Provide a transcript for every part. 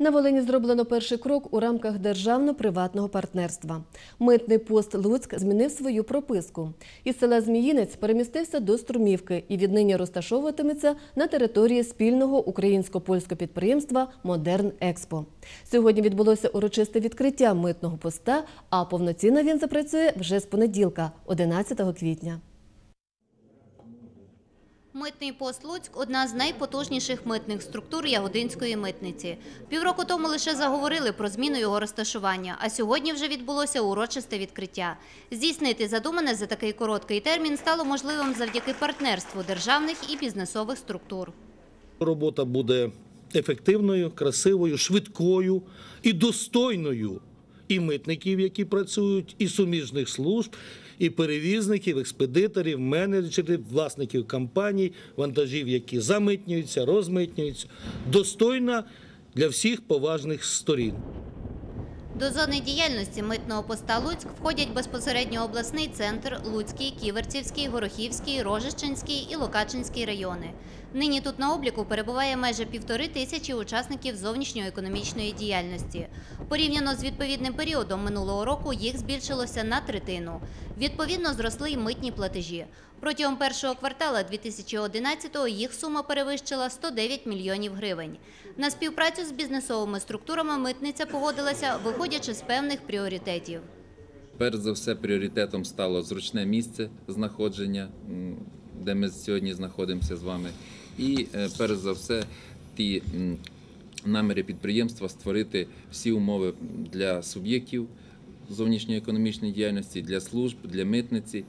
На Волині зроблено перший крок у рамках державно-приватного партнерства. Митний пост Луцьк змінив свою прописку. Із села Зміїнець перемістився до Струмівки і віднині розташовуватиметься на території спільного українсько-польського підприємства Модерн Експо. Сьогодні відбулося урочисте відкриття митного поста, а повноцінно він запрацює вже з понеділка, 11 квітня. Митний пост Луцьк – одна з найпотужніших митних структур Ягодинської митниці. Півроку тому лише заговорили про зміну його розташування, а сьогодні вже відбулося урочисте відкриття. Здійснити задумане за такий короткий термін стало можливим завдяки партнерству державних і бізнесових структур. Робота буде ефективною, красивою, швидкою і достойною і митників, які працюють, і суміжних служб, і перевізників, експедиторів, менеджерів, власників компаній, вантажів, які замитнюються, розмитнюються. Достойна для всіх поважних сторін. До зони діяльності митного поста Луцьк входять безпосередньо обласний центр, Луцький, Ківерцівський, Горохівський, Рожищенський і Локачинський райони. Нині тут на обліку перебуває майже півтори тисячі учасників зовнішньоекономічної діяльності. Порівняно з відповідним періодом минулого року їх збільшилося на третину. Відповідно, зросли й митні платежі. Протягом першого квартала 2011-го їх сума перевищила 109 мільйонів гривень. На співпрацю з бізнесовими структурами митниця погодилася, виходячи з певних пріоритетів. Перш за все, пріоритетом стало зручне місце знаходження, де ми сьогодні знаходимося з вами. І е, перш за все, ті наміри підприємства створити всі умови для суб'єктів зовнішньоекономічної діяльності, для служб, для митниці.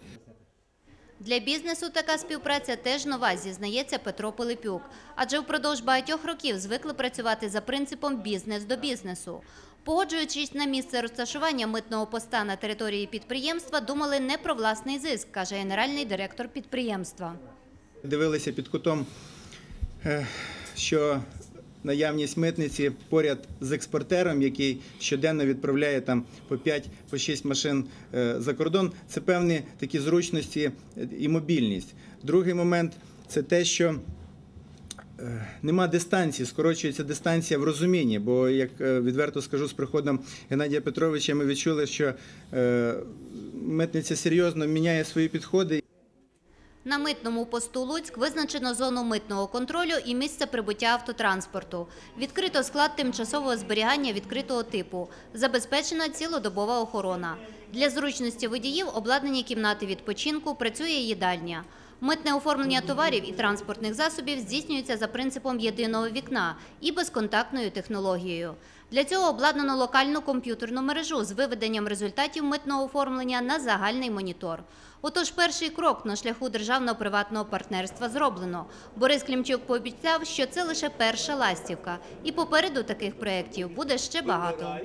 Для бізнесу така співпраця теж нова, зізнається Петро Пилипюк. Адже впродовж багатьох років звикли працювати за принципом бізнес до бізнесу. Погоджуючись на місце розташування митного поста на території підприємства, думали не про власний зиск, каже генеральний директор підприємства. Дивилися під кутом, е, що наявність митниці поряд з експортером, який щоденно відправляє там по 5 по 6 машин е, за кордон, це певні такі зручності е, і мобільність. Другий момент це те, що е, Нема дистанції, скорочується дистанція в розумінні, бо як відверто скажу з приходом Геннадія Петровича, ми відчули, що митниця серйозно міняє свої підходи На митному посту Луцьк визначено зону митного контролю і місце прибуття автотранспорту. Відкрито склад тимчасового зберігання відкритого типу. Забезпечена цілодобова охорона. Для зручності водіїв обладнані кімнати відпочинку, працює їдальня. Митне оформлення товарів і транспортних засобів здійснюється за принципом єдиного вікна і безконтактною технологією. Для цього обладнано локальну комп'ютерну мережу з виведенням результатів митного оформлення на загальний монітор. Отож, перший крок на шляху державно-приватного партнерства зроблено. Борис Клімчук пообіцяв, що це лише перша ластівка, і попереду таких проєктів буде ще багато.